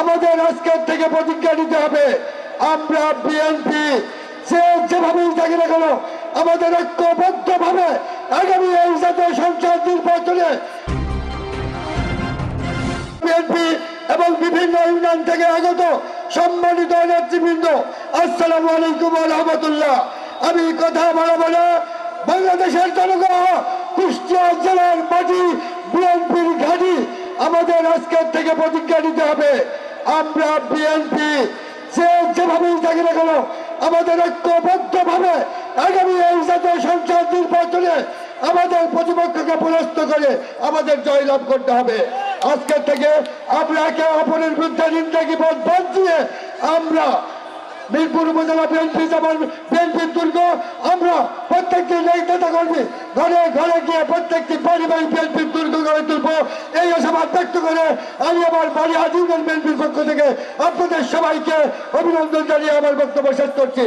আমাদের আজকের থেকে প্রতিজ্ঞা নিতে হবে। আমরা বিএনপি সে যেভাবেই থাকি না কেন আমাদের ঐক্যবদ্ধ ভাবে আগামী এই জাতীয় সংসদ নির্বাচনে বিএনপি এবং বিভিন্ন ইউনিয়ন থেকে আগত সম্মানিত নেতৃবৃন্দ, আসসালামু আলাইকুম রহমতুল্লাহ। আমি কথা বাড়াবো না। বাংলাদেশের জনগণ, কুষ্টিয়া জেলার মাটি বিএনপির ঘাঁটি, আমাদের আজকের থেকে প্রতিজ্ঞা নিতে হবে। আমরা বিএনপি সে যেভাবেই থাকি না কেন আমাদের ঐক্যবদ্ধ ভাবে আগামী এই জাতীয় সংসদ নির্বাচনে আমাদের প্রতিপক্ষকে পরাস্ত করে আমাদের জয়লাভ করতে হবে। আজকের থেকে আমরা একে অপরের বিরুদ্ধে নিন্দাকি পথ বাদ দিয়ে আমরা মিরপুর উপজেলা বিএনপি যেমন বিএনপির দুর্গ, আমরা প্রত্যেকটি নেতা কর্মী ঘরে ঘরে গিয়ে প্রত্যেকটি পরিবার বিএনপির দুর্গ গড়ে তুলবো এই আশাবাদ ব্যক্ত করে আমি আমার বাড়ি ইউনিয়ন বিএনপির পক্ষ থেকে আপনাদের সবাইকে অভিনন্দন জানিয়ে আমার বক্তব্য শেষ করছি।